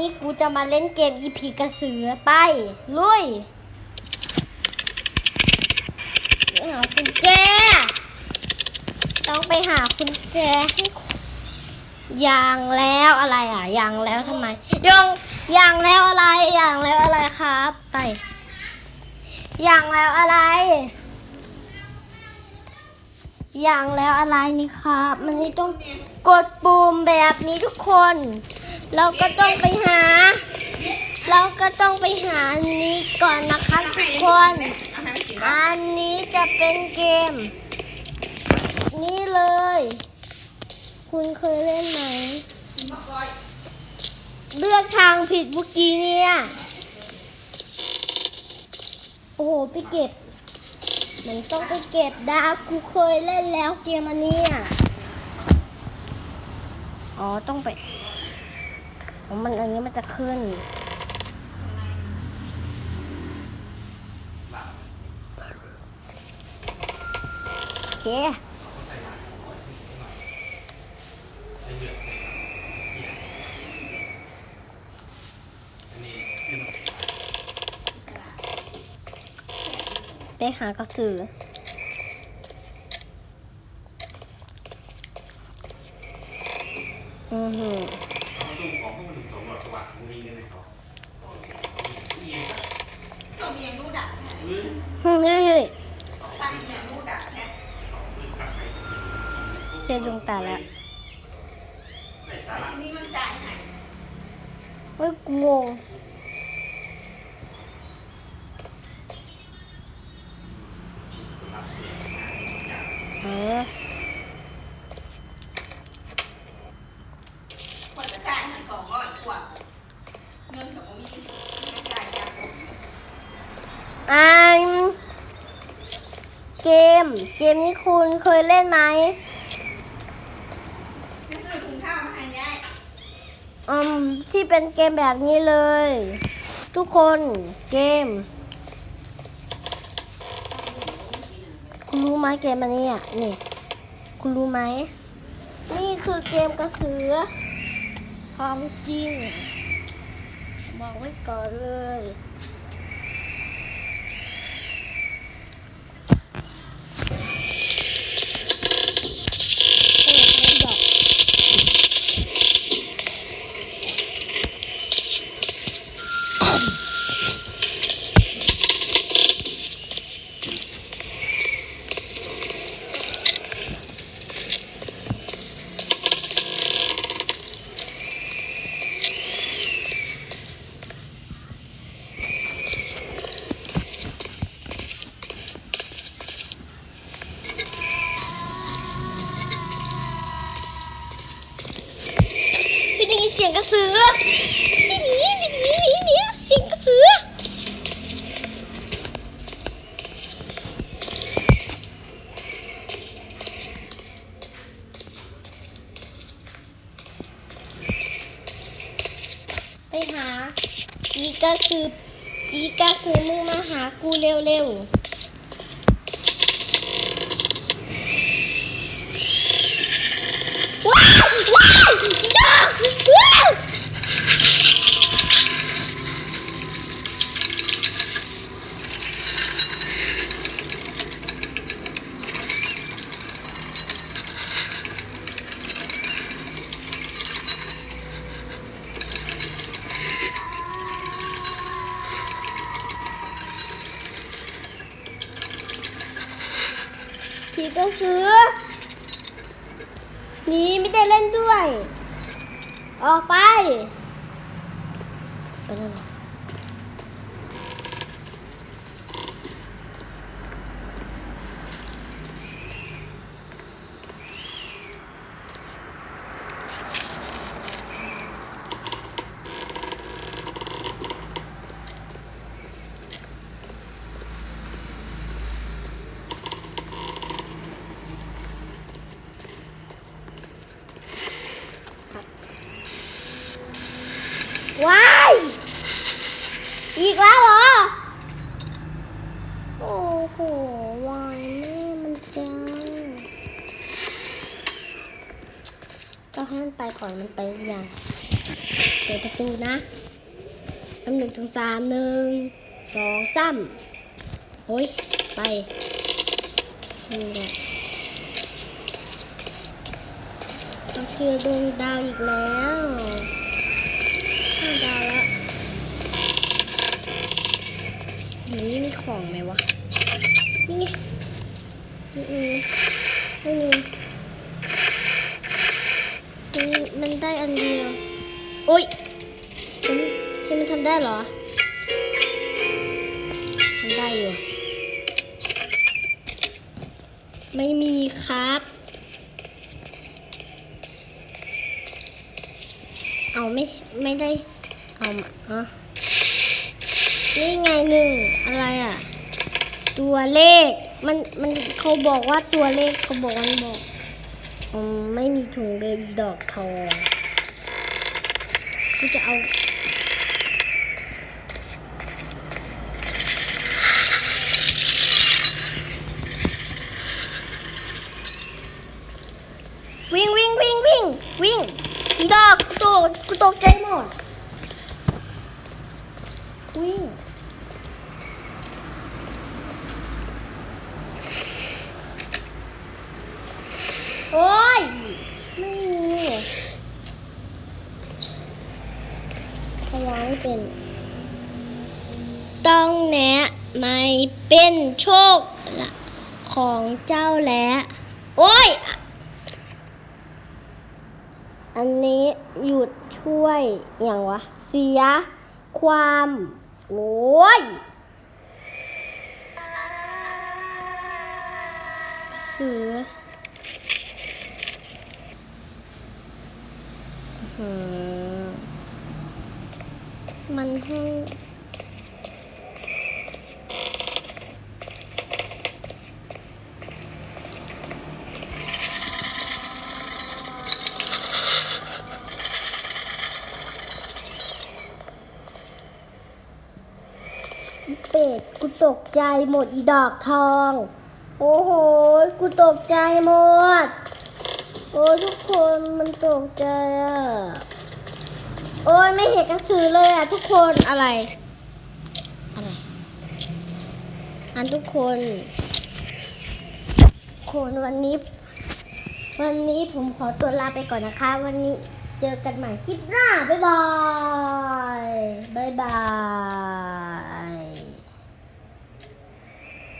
นี้กูจะมาเล่นเกมอีพีกระสือไป ลุยไปหาคุณแจ ต้องไปหาคุณแจให้อย่างแล้วอะไรอะอย่างแล้วทำไมยังอย่างแล้วอะไรอย่างแล้วอะไรครับ ไป อย่างแล้วอะไร อย่างแล้วอะไรนี่ครับ มันนี่ต้องกดปุ่มแบบนี้ทุกคน เราก็ต้องไปหา เราก็ต้องไปหาอันนี้ก่อนนะครับทุกคน อันนี้จะเป็นเกม นี่เลย คุณเคยเล่นไหมเลือกทางผิดเมื่อกี้เนี่ย โอ้โหไปเก็บ มันต้องไปเก็บดาวกูเคยเล่นแล้วเกมอันนี้ยอ๋อต้องไปมันอันนี้มันจะขึ้น โอเค ไปหากระสือ อือหือส่งเอียงดูดักแท้ฮึ่มเฮ้ยสั่งเอียงดูดักแท้เจอดวงตาแล้วมีเงินจ่ายให้เฮ้ยกูงง สองร้อยกว่าเงินกับผมมีจ่ายจากผมอันเกม เกมนี้คุณเคยเล่นไหมจะซื้อถุงข้าวมาให้ยายอืมที่เป็นเกมแบบนี้เลย ทุกคนเกม คุณรู้ไหมเกมอันนี้อะนี่ คุณรู้ไหม นี่คือเกมกระสือ ความจริง บอกไว้ก่อนเลยโอ้ไม่บอก พี่ได้ยินเสียงกระสือพี่หนีพี่หนีหนีหนีเสียงกระสือไปหาอีกระสืออีกระสือมึงมาหากูเร็วๆว้าวว้าว ผีกระสือหนีไม่ได้เล่นด้วย ออกไป ว้าย อีกแล้วเหรอ โอ้โหวายแม่มันจังก็ให้มันไปก่อนมันไปหรือยังไปปิดประตูนะอันหนึ่งถึงสามหนึ่งสองสามโอ้ย ไปนี่แหละเราเจอดวงดาวอีกแล้ว ห้าดาวแล้วนี่มีของไหมวะ นี่ไงนี่มีไม่มีมันมันได้อันเดียว โอ๊ยมันมันมันทำได้เหรอทำได้อยู่ ไม่มีครับ เอาไม่ไม่ได้เอามาอะนี่ไงหนึ่งอะไรอะ ตัวเลขมันมันเขาบอกว่าตัวเลขเขาบอกมันบอกอมไม่มีถุงเลยดอกทองกูจะเอาวิ่งวิ่งวิ่งวิ่งวิ่ง อีดอกกูตกกูตกใจหมดวิ่งโอ้ย ไม่มีพยางเป็น ต้องแนะไม่เป็นโชคละของเจ้าแล้ว โอ้ย อันนี้หยุดช่วยอย่างวะ เสีย ความ โอ้ย เสือมันให้อี เป็ดกูตกใจหมดอีดอกทอง โอ้โหกูตกใจหมด โอ้ทุกคนมันตกใจอะ โอ้ยไม่เห็นกระสือเลยอะ ทุกคนอะไร อะไร อันทุกคนคนวันนี้ วันนี้ผมขอตัวลาไปก่อนนะคะ วันนี้เจอกันใหม่คลิปหน้า บ๊ายบาย บ๊ายบาย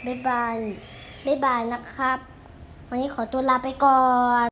บ๊ายบาย บ๊ายบายนะครับ วันนี้ขอตัวลาไปก่อน